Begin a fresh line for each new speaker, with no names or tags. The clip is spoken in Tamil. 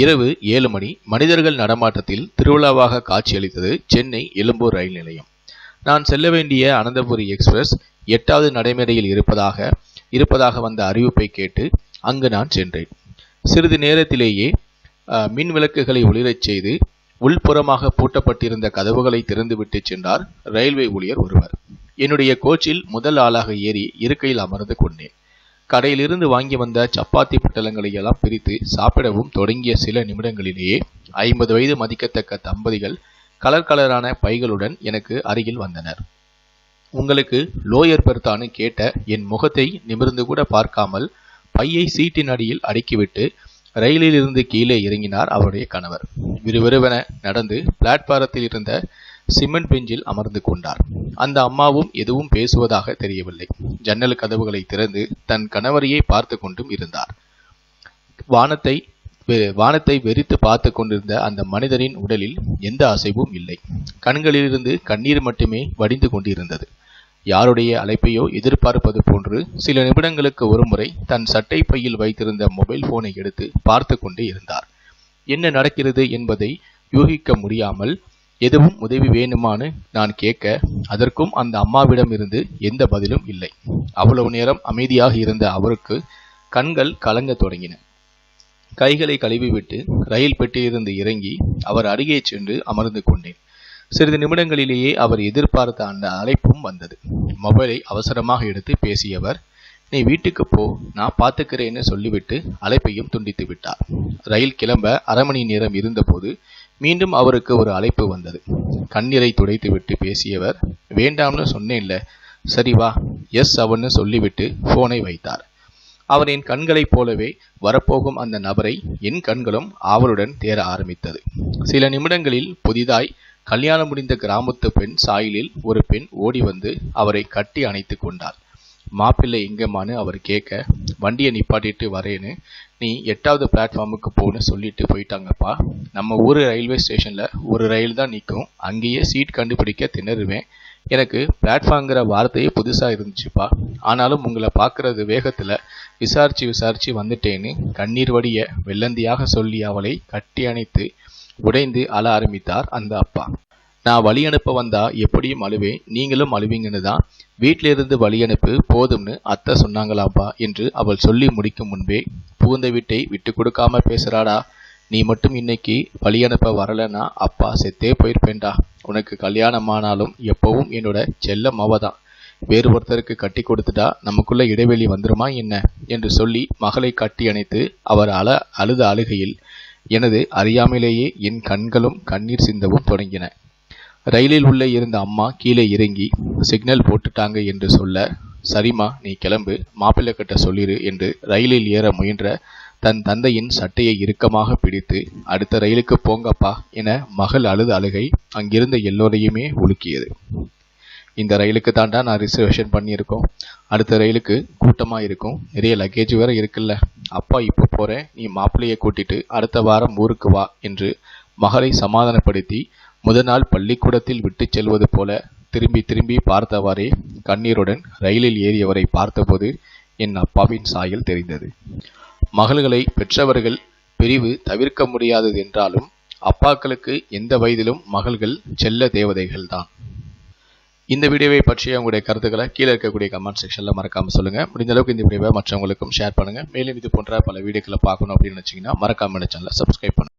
இரவு ஏழு மணி மனிதர்கள் நடமாட்டத்தில் திருவிழாவாக காட்சியளித்தது சென்னை எழும்பூர் ரயில் நிலையம். நான் செல்ல வேண்டிய அனந்தபுரி எக்ஸ்பிரஸ் எட்டாவது நடைமேடையில் இருப்பதாக இருப்பதாக வந்த அறிவிப்பை கேட்டு அங்கு நான் சென்றேன். சிறிது நேரத்திலேயே மின் விளக்குகளை ஒளிரச் செய்து உள்புறமாக பூட்டப்பட்டிருந்த கதவுகளை திறந்துவிட்டு சென்றார் ரயில்வே ஊழியர் ஒருவர். என்னுடைய கோச்சில் முதல் ஆளாக ஏறி இருக்கையில் அமர்ந்து கொண்டேன். கடையிலிருந்து வாங்கி வந்த சப்பாத்தி பட்டலங்களை எல்லாம் பிரித்து சாப்பிடவும் தொடங்கிய சில நிமிடங்களிலேயே ஐம்பது வயது மதிக்கத்தக்க தம்பதிகள் கலர் கலரான பைகளுடன் எனக்கு அருகில் வந்தனர். உங்களுக்கு லோயர் பெர்த்தான்னு கேட்ட என் முகத்தை நிமிர்ந்து கூட பார்க்காமல் பையை சீட்டின் அடியில் அடுக்கிவிட்டு ரயிலில் இருந்து கீழே இறங்கினார் அவருடைய கணவர். விறுவிறுவென நடந்து பிளாட்பாரத்தில் இருந்த சிமெண்ட் பெஞ்சில் அமர்ந்து கொண்டார். அந்த அம்மாவும் எதுவும் பேசுவதாக தெரியவில்லை. ஜன்னல் கதவுகளை திறந்து தன் கணவரையே பார்த்து கொண்டும் இருந்தார். வானத்தை வெ- வானத்தை வெறித்து பார்த்து கொண்டிருந்த அந்த மனிதரின் உடலில் எந்த அசைவும் இல்லை. கண்களிலிருந்து கண்ணீர் மட்டுமே வடிந்து கொண்டிருந்தது. யாருடைய அழைப்பையோ எதிர்பார்ப்பது போன்று சில நிமிடங்களுக்கு ஒருமுறை தன் சட்டை பையில் வைத்திருந்த மொபைல் போனை எடுத்து பார்த்து கொண்டே இருந்தார். என்ன நடக்கிறது என்பதை யூகிக்க முடியாமல் எதுவும் உதவி வேணுமான்னு நான் கேட்க அதற்கும் அந்த அம்மாவிடம் இருந்து எந்த பதிலும் இல்லை. அவ்வளவு நேரம் அமைதியாக இருந்த அவருக்கு கண்கள் கலங்க தொடங்கின. கைகளை கழுவிவிட்டு ரயில் பெட்டியிலிருந்து இறங்கி அவர் அருகே சென்று அமர்ந்து கொண்டேன். சிறிது நிமிடங்களிலேயே அவர் எதிர்பார்த்த அந்த அழைப்பும் வந்தது. மொபைலை அவசரமாக எடுத்து பேசியவர் நீ வீட்டுக்கு போ நான் பார்த்துக்கிறேன்னு சொல்லிவிட்டு அழைப்பையும் துண்டித்து விட்டார் ரயில் கிளம்ப அரை மணி நேரம் இருந்தபோது மீண்டும் அவருக்கு ஒரு அழைப்பு வந்தது. கண்ணீரை துடைத்துவிட்டு பேசியவர் வேண்டாம்னு சொன்னேன்ல. சரி வா. எஸ் அவன்னு சொல்லிவிட்டு போனை வைத்தார். அவர் என் கண்களைப் போலவே வரப்போகும் அந்த நபரை என் கண்களும் ஆவலுடன் தேர ஆரம்பித்தது. சில நிமிடங்களில் புதிதாய் கல்யாணம் முடிந்த கிராமத்து பெண் சாயிலில் ஒரு பெண் ஓடி வந்து அவரை கட்டி அணைத்து கொண்டார் மாப்பிள்ளை எங்கம்மான்னு அவர் கேட்க வண்டியை நிப்பாட்டிட்டு வரேன்னு நீ எட்டாவது பிளாட்ஃபார்முக்கு போன்னு சொல்லிட்டு போயிட்டாங்கப்பா. நம்ம ஊர் ரயில்வே ஸ்டேஷனில் ஒரு ரயில் தான் நிற்கும் அங்கேயே சீட் கண்டுபிடிக்க திணறுவேன். எனக்கு பிளாட்ஃபார்ங்கிற வார்த்தையே புதுசாக இருந்துச்சுப்பா. ஆனாலும் உங்களை பார்க்குறது வேகத்தில் விசாரித்து விசாரித்து வந்துட்டேன்னு கண்ணீர் வடிய வெள்ளந்தியாக சொல்லி அவளை கட்டி அணைத்து உடைந்து அழ ஆரம்பித்தார் அந்த அப்பா. நான் வழி அனுப்ப வந்தா எப்படியும் அழுவேன். நீங்களும் அழுவீங்கன்னு தான் வீட்டிலிருந்து வழி அனுப்பு போதும்னு அத்தை சொன்னாங்களாப்பா என்று அவள் சொல்லி முடிக்கும் முன்பே புகுந்த வீட்டை விட்டு கொடுக்காம பேசுறாடா. நீ மட்டும் இன்னைக்கு வழி அனுப்ப வரலனா அப்பா செத்தே போயிருப்பேன்டா. உனக்கு கல்யாணம் ஆனாலும் எப்பவும் என்னோட செல்ல மவ தான் வேறு ஒருத்தருக்கு கட்டி கொடுத்துட்டா நமக்குள்ள இடைவெளி வந்துருமா என்ன? என்று சொல்லி மகளை கட்டி அணைத்து அவர் அழ அழுத அழுகையில் எனது அறியாமலேயே என் கண்களும் கண்ணீர் சிந்தவும் தொடங்கின. ரயிலில் உள்ளே இருந்த அம்மா கீழே இறங்கி சிக்னல் போட்டுட்டாங்க என்று சொல்ல சரிம்மா நீ கிளம்பு மாப்பிள்ளை கிட்ட சொல்லிரு என்று ரயிலில் ஏற முயன்ற தன் தந்தையின் சட்டையை இறுக்கமாக பிடித்து அடுத்த ரயிலுக்கு போங்கப்பா என மகள் அழுது அழுகை அங்கிருந்த எல்லோரையுமே உலுக்கியது. இந்த ரயிலுக்கு தாண்டா நான் ரிசர்வேஷன் பண்ணியிருக்கோம். அடுத்த ரயிலுக்கு கூட்டமாக இருக்கும். நிறைய லக்கேஜ் வேற இருக்குல்ல. அப்பா இப்போ போகிறேன் நீ மாப்பிள்ளையை கூட்டிட்டு அடுத்த வாரம் ஊருக்கு வா என்று மகளை சமாதானப்படுத்தி முதல் நாள் பள்ளிக்கூடத்தில் விட்டுச் செல்வது போல திரும்பி திரும்பி பார்த்தவாறே கண்ணீருடன் ரயிலில் ஏறியவரை பார்த்தபோது என் அப்பாவின் சாயல் தெரிந்தது. மகள்களை பெற்றவர்கள் பிரிவு தவிர்க்க முடியாதது என்றாலும் அப்பாக்களுக்கு எந்த வயதிலும் மகள்கள் செல்ல தேவதைகள் தான். இந்த வீடியோவை பற்றிய உங்களுடைய கருத்துக்களை கீழே இருக்கக்கூடிய கமெண்ட் செக்ஷனில் மறக்காமல் சொல்லுங்கள் முடிந்த அளவுக்கு இந்த வீடியோவை மற்றவங்களுக்கும் ஷேர் பண்ணுங்க. மேலும் இது போன்ற பல வீடியோக்களை பார்க்கணும் அப்படின்னு நினச்சிங்கன்னா மறக்காமல் சேனலை சப்ஸ்கிரைப் பண்ணுங்கள்